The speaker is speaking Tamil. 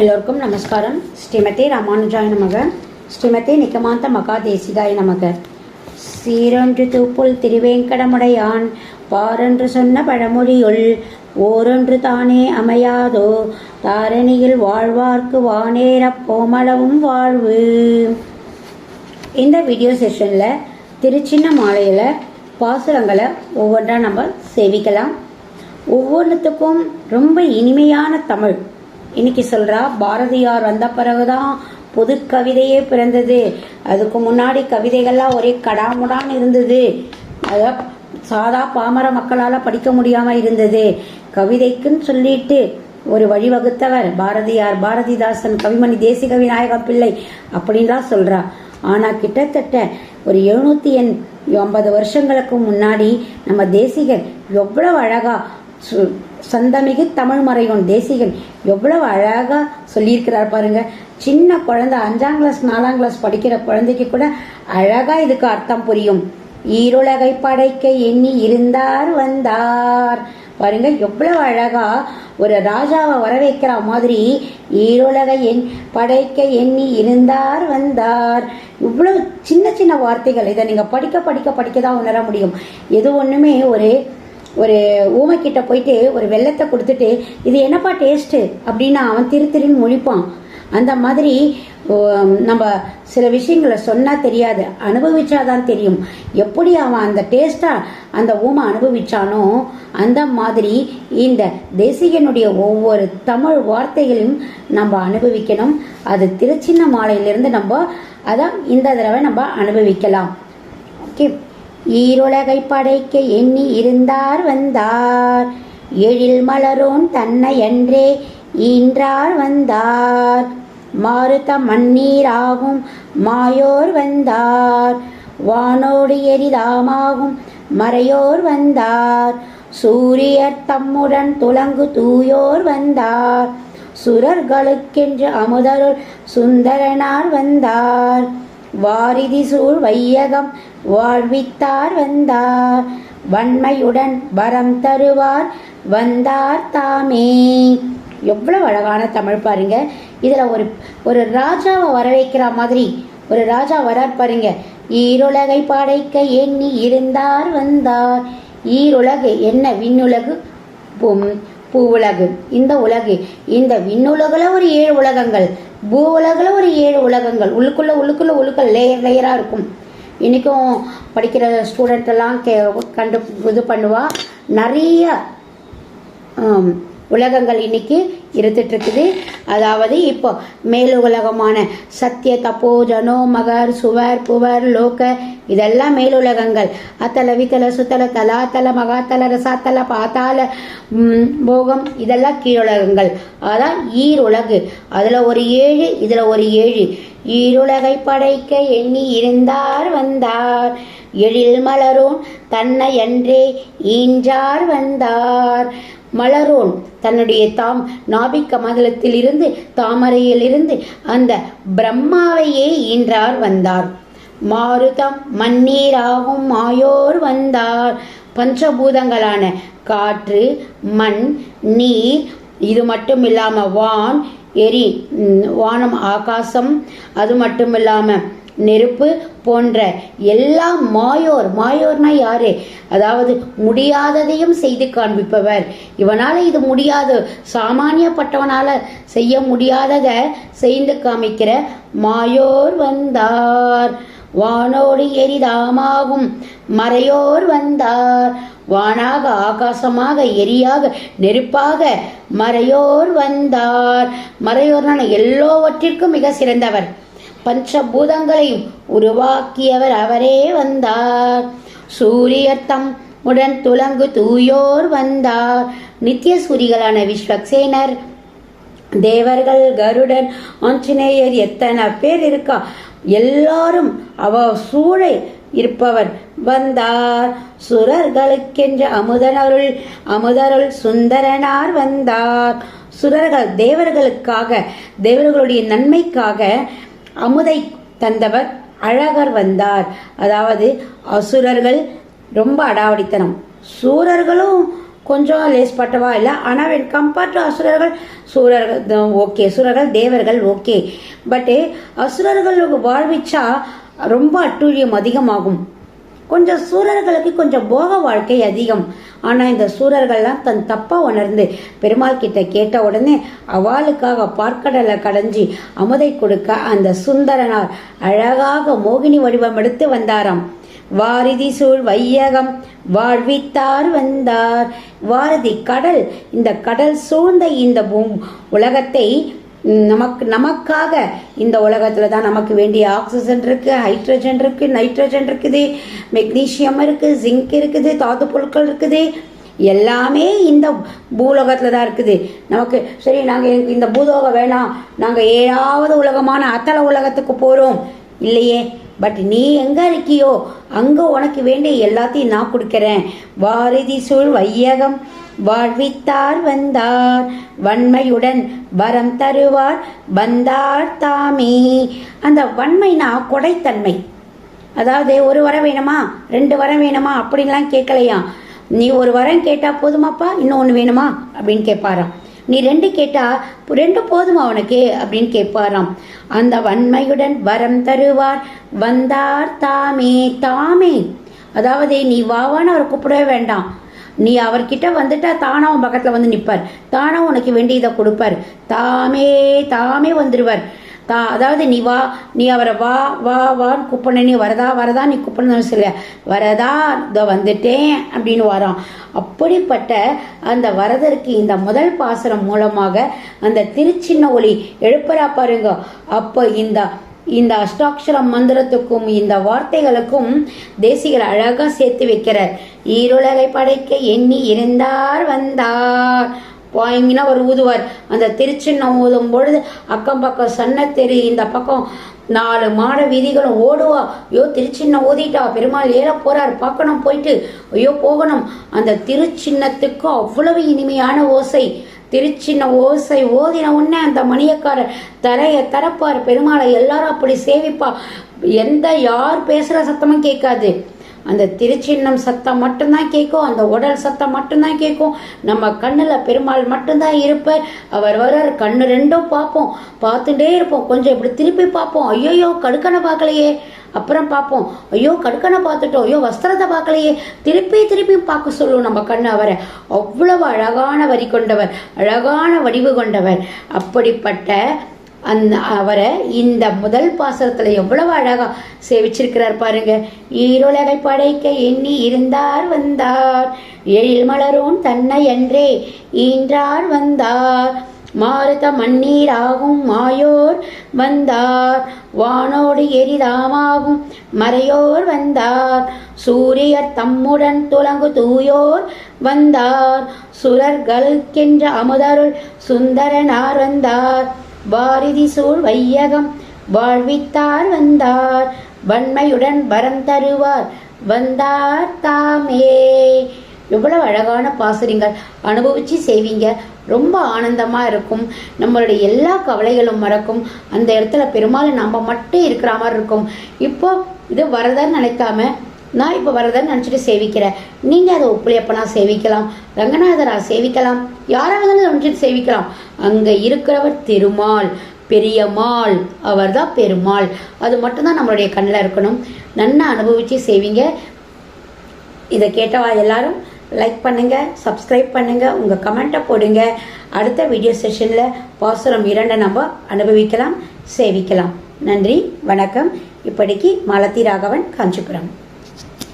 எல்லோருக்கும் நமஸ்காரம். ஸ்ரீமதி ராமானுஜாய நமக. ஸ்ரீமதி நிகமாந்த மகாதேசிகாய நமக. சீரொன்று தூப்புல் திருவேங்கடமுடையான் பாரென்று சொன்ன பழமொழியுள் ஓரொன்று தானே அமையாதோ தாரணியில் வாழ்வார்க்கு வானேரப் போமளவும் வாழ்வு. இந்த வீடியோ செஷனில் திருச்சின்ன மாலையில் பாசுரங்களை ஒவ்வொன்றா நம்ம சேவிக்கலாம். ஒவ்வொன்றுத்துக்கும் ரொம்ப இனிமையான தமிழ் இன்னைக்கு சொல்கிறா பாரதியார் வந்த பிறகுதான் புது கவிதையே பிறந்தது. அதுக்கு முன்னாடி கவிதைகள்லாம் ஒரே கடாமுடான்னு இருந்தது. அதை சாதா பாமர மக்களால் படிக்க முடியாமல் இருந்தது. கவிதைக்குன்னு சொல்லிட்டு ஒரு வழிவகுத்தவர் பாரதியார் பாரதிதாசன் கவிமணி தேசிக விநாயக பிள்ளை அப்படின்லாம் சொல்கிறா ஆனால் கிட்டத்தட்ட ஒரு எழுநூற்றி எண் ஐம்பது வருஷங்களுக்கு முன்னாடி நம்ம தேசிகர் எவ்வளோ அழகாக சு- சந்தமிகு தமிழ் மறைகோன் தேசிகன். எவ்வளவு அழகா சொல்லியிருக்கிறார் பாருங்க. சின்ன குழந்தை அஞ்சாம் கிளாஸ் நாலாம் கிளாஸ் படிக்கிற குழந்தைக்கு கூட அழகா இதுக்கு அர்த்தம் புரியும். ஈருலகை படைக்க எண்ணி இருந்தார் வந்தார். பாருங்க எவ்வளவு அழகா ஒரு ராஜாவை வர வைக்கிற மாதிரி ஈரோலகை எண் படைக்க எண்ணி இருந்தார் வந்தார். இவ்வளவு சின்ன சின்ன வார்த்தைகள். இதை நீங்க படிக்க படிக்க படிக்க தான் உணர முடியும். எது ஒண்ணுமே ஒரு ஒரு ஊமைக்கிட்ட போயிட்டு ஒரு வெள்ளத்தை கொடுத்துட்டு இது என்னப்பா டேஸ்ட்டு அப்படின்னு அவன் திரு திருன்னு முழிப்பான். அந்த மாதிரி நம்ம சில விஷயங்களை சொன்னால் தெரியாது. அனுபவிச்சாதான் தெரியும். எப்படி அவன் அந்த டேஸ்ட்டாக அந்த ஊமை அனுபவிச்சானோ அந்த மாதிரி இந்த தேசிகனுடைய ஒவ்வொரு தமிழ் வார்த்தைகளையும் நம்ம அனுபவிக்கணும். அது திருச்சின்ன மாலையிலிருந்து நம்ம அதை இந்த தடவை நம்ம அனுபவிக்கலாம். ஓகே ஈருலகை படைக்க எண்ணி இருந்தார் வந்தார். எழில் மலரோன் தன்னை என்றே ஈன்றார் வந்தார். மாருத மண்ணீராகும் மாயோர் வந்தார். வானோடு எரிதாமாகும் மறையோர் வந்தார். சூரியர் தம்முடன் துலங்கு தூயோர் வந்தார். சுரர்களுக்கென்று அமுதருள் சுந்தரனார் வந்தார். வாரிதி சூழ் வையகம் வாழ்வித்தார் வந்தார். வன்மையுடன் வரம் தருவார் வந்தார் தாமே. எவ்வளவு அழகான தமிழ் பாருங்க. இதுல ஒரு ஒரு ராஜாவை வர வைக்கிற மாதிரி ஒரு ராஜா வரார் பாருங்க. ஈருலகை படைக்க எண்ணி இருந்தார் வந்தார். ஈருலகு என்ன? விண்ணுலகு? பூ பூவுலகு. இந்த உலகு இந்த விண்ணுலகுல ஒரு ஏழு உலகங்கள். பூ உலகில் ஒரு ஏழு உலகங்கள். உள்ளுக்குள்ளே உள்ளுக்குள்ளே உள்ளுக்குள்ள லேயர் லேயராக இருக்கும். இன்றைக்கும் படிக்கிற ஸ்டூடெண்ட் எல்லாம் கே கண்டு இது பண்ணுவா. நிறைய உலகங்கள் இன்றைக்கி இருந்துட்டுருக்குது. அதாவது இப்போ மேலுலகமான சத்திய தப்போ ஜனோ மகர் சுவர் புவர் லோக இதெல்லாம் மேலுலகங்கள். அத்தல வித்தல சுத்தல தலாத்தல மகாத்தல ரசாத்தல பாத்தால போகம் இதெல்லாம் கீழுலகங்கள். அதான் ஈருலகு. அதில் ஒரு ஏழு இதில் ஒரு ஏழு. ஈருலகை படைக்க எண்ணி இருந்தார் வந்தார். எழில் மலரும் தன்னை என்றே ஈன்றார் வந்தார். மலரோன் தன்னுடைய தாம் நாபிக் கமலத்தில் இருந்து அந்த பிரம்மாவையே ஈன்றார் வந்தார். மாருதம் மண்ணீராகும் மாயோர் வந்தார். பஞ்சபூதங்களான காற்று மண் நீர் இது மட்டும் இல்லாமல் வான் எரி வானம் ஆகாசம் அது மட்டும் இல்லாமல் நெருப்பு போன்ற எல்லா மாயோர் மாயோர்னா யாரு? அதாவது முடியாததையும் செய்து காண்பிப்பவர். இவனால் இது முடியாது. சாமானியப்பட்டவனால் செய்ய முடியாததை செய்து காமிக்கிற மாயோர் வந்தார். வானோடு எரிதாமாகும் மறையோர் வந்தார். வானாக ஆகாசமாக எரியாக நெருப்பாக மறையோர் வந்தார். மறையோர்னால எல்லாவற்றிற்கும் மிக சிறந்தவர். பஞ்சபூதங்களையும் உருவாக்கியவர் அவரே வந்தார். சூரியத்தம் உடன் துலங்கு தூயோர் வந்தார். நித்திய சூரிகளான விஸ்வக்சேனர் தேவர்கள் கருடன் ஆஞ்சநேயர் எத்தனை பேர் இருக்கா? எல்லாரும் அவ சூழை இருப்பவர் வந்தார். சுரர்களுக்கென்ற அமுதனருள் அமுதருள் சுந்தரனார் வந்தார். சுரர்கள் தேவர்களுக்காக தேவர்களுடைய நன்மைக்காக அமுதை தந்தவர் அழகர் வந்தார். அதாவது அசுரர்கள் ரொம்ப அடாவடித்தனம். சூரர்களும் கொஞ்சம் லேஸ்பட்டவா இல்லை ஆனால் வென் கம்பேர்ட் டு அசுரர்கள் சூரர்கள் ஓகே சூரர்கள் தேவர்கள் ஓகே பட்டு அசுரர்களுக்கு வாழ்விச்சா ரொம்ப அட்டூழியம் அதிகமாகும். கொஞ்சம் சூரர்களுக்கு கொஞ்சம் போக வாழ்க்கை அதிகம். ஆனால் இந்த சூரர்கள்லாம் தன் தப்பாக உணர்ந்து பெருமாள் கிட்ட கேட்ட உடனே அவளுக்காக பார்க்கடலை கடைஞ்சி அமுதை கொடுக்க அந்த சுந்தரனார் அழகாக மோகினி வடிவம் எடுத்து வந்தாராம். வாரிதி சூழ் வையகம் வாழ்வித்தார் வந்தார். வாரதி கடல் இந்த கடல் சூழ்ந்த இந்த பூ- உலகத்தை நமக்கு நமக்காக இந்த உலகத்தில் தான் நமக்கு வேண்டிய ஆக்சிஜன் இருக்குது ஹைட்ரஜன் இருக்குது நைட்ரஜன் இருக்குது மெக்னீஷியம் இருக்குது ஜிங்க் இருக்குது தாது பொருட்கள் இருக்குது. எல்லாமே இந்த பூலோகத்தில் தான் இருக்குது. நமக்கு சரி நாங்கள் எனக்கு இந்த பூலோகம் வேணாம். நாங்கள் ஏழாவது உலகமான அத்தல உலகத்துக்கு போகிறோம் இல்லையே. பட் நீ எங்கே இருக்கியோ அங்கே உனக்கு வேண்டிய எல்லாத்தையும் நான் கொடுக்குறேன். வாரதி சூழ் வையகம். வாழ்வித்தார் வந்தார். வன்மையுடன் வரம் தருவார். வந்தார் தாமே. அந்த வன்மைனா கொடைத்தன்மை. அதாவது ஒரு வரம் வேணுமா? ரெண்டு வரம் வேணுமா? அப்படின்லாம் கேட்கலையா? நீ ஒரு வரம் கேட்டால் போதுமாப்பா? இன்னும் ஒன்று வேணுமா? அப்படின்னு கேட்பாராம். நீ ரெண்டு கேட்டா ரெண்டு போதுமா அவனுக்கு அப்படின்னு கேட்பாராம். அந்த வன்மையுடன் வரம் தருவார். வந்தார் தாமே. தாமே. அதாவது நீ வாவான்னு அவர் கூப்பிடவே வேண்டாம். நீ அவர்கிட்ட வந்துட்டா தானா உன் பக்கத்தில் வந்து நிற்பார் தானா உனக்கு வேண்டியதை கொடுப்பார். தாமே தாமே வந்துடுவார் தா அதாவது நீ வா நீ அவரை வா வா வான்னு கூப்பிட நீ வரதா வரதா நீ கூப்பிடணும் சொல்ல வரதா இதோ வந்துட்டேன் அப்படின்னு வரான். அப்படிப்பட்ட அந்த வரதற்கு இந்த முதல் பாசனம் மூலமாக அந்த திருச்சின்ன ஒளி எழுப்புறா பாருங்க. அப்போ இந்த இந்த அஷ்டாட்சர மந்திரத்துக்கும் இந்த வார்த்தைகளுக்கும் தேசிகர் அழகா சேர்த்து வைக்கிறார். ஈருலகை படைக்க எண்ணி இருந்தார் வந்தார். வாங்கினா அவர் ஊதுவார். அந்த திருச்சின்னம் ஊதும் பொழுது அக்கம் பக்கம் சன்னத்தெரு இந்த பக்கம் நாலு மாட வீதிகளும் ஓடுவா. ஐயோ திருச்சின்ன ஓதிட்டா பெருமாள் ஏற போறார். பார்க்கணும் போயிட்டு ஐயோ போகணும். அந்த திருச்சின்னத்துக்கு அவ்வளவு இனிமையான ஓசை. திருச்சின்ன ஓசை ஓதின உடனே அந்த மணியக்காரர் தரைய தரப்பார். பெருமாளை எல்லாரும் அப்படி சேவிப்பா எந்த யார் பேசுகிற சத்தமும் கேட்காது. அந்த திருச்சின்னம் சத்தம் மட்டும்தான் கேட்கும் அந்த உடல் சத்தம் மட்டும்தான் கேட்கும். நம்ம கண்ணில் பெருமாள் மட்டும்தான் இருப்பார். அவர் வர்றார் கண்ணு ரெண்டும் பார்ப்போம். பார்த்துட்டே இருப்போம். கொஞ்சம் இப்படி திருப்பி பார்ப்போம். ஐயோயோ கடுக்கனை பார்க்கலையே. அப்புறம் பார்ப்போம். ஐயோ கடுக்கனை பார்த்துட்டோம். ஐயோ வஸ்திரத்தை பார்க்கலையே. திருப்பி திருப்பி பார்க்க சொல்லுவோம் நம்ம கண்ணு அவரை. அவ்வளவு அழகான வரி கொண்டவர். அழகான வடிவு கொண்டவர். அப்படிப்பட்ட அந்த அவரை இந்த முதல் பாசனத்தில் எவ்வளவு அழகாக சேவிச்சிருக்கிறார் பாருங்க. ஈருலகை படைக்க எண்ணி இருந்தார் வந்தார். எழில் மலரும் தன்னை என்றே ஈன்றார் வந்தார். மாருத மண்ணீராகும் மாயோர் வந்தார். வானோடு எரிதாமாகும் மறையோர் வந்தார். சூரியர் தம்முடன் துலங்கு தூயோர் வந்தார். சுரர்களுக்கென்ற அமுதருள் சுந்தரனார் வந்தார். பாரதி சூழ் வையகம். வாழ்வித்தார் வந்தார். வன்மையுடன் வரம் தருவார். வந்தார் தாமே. எவ்வளவு அழகான பாசுரிங்கள் அனுபவிச்சு செய்வீங்க. ரொம்ப ஆனந்தமா இருக்கும். நம்மளுடைய எல்லா கவலைகளும் மறக்கும். அந்த இடத்துல பெருமாள் நம்ம மட்டும் இருக்கிற மாதிரி இருக்கும். இப்போ இது வரதான்னு நினைக்காம நான் இப்போ வரதை நினச்சிட்டு சேவிக்கிறேன். நீங்கள் அதை உப்புளியப்பனா சேவிக்கலாம். ரங்கநாதரா சேவிக்கலாம். யாராவது நினச்சிட்டு சேவிக்கலாம். அங்கே இருக்கிறவர் திருமால் பெரியம்மாள் அவர் தான் பெருமாள். அது மட்டும்தான் நம்மளுடைய கண்ணில் இருக்கணும். நன்னா அனுபவித்து செய்வீங்க இதை கேட்டவா எல்லாரும்? லைக் பண்ணுங்கள் சப்ஸ்கிரைப் பண்ணுங்கள் உங்கள் கமெண்ட்டை போடுங்க. அடுத்த வீடியோ செஷனில் பாசுரம் இரண்டை நம்ம அனுபவிக்கலாம் சேவிக்கலாம். நன்றி வணக்கம். இப்படிக்கு மாலதி ராகவன் காஞ்சிபுரம்.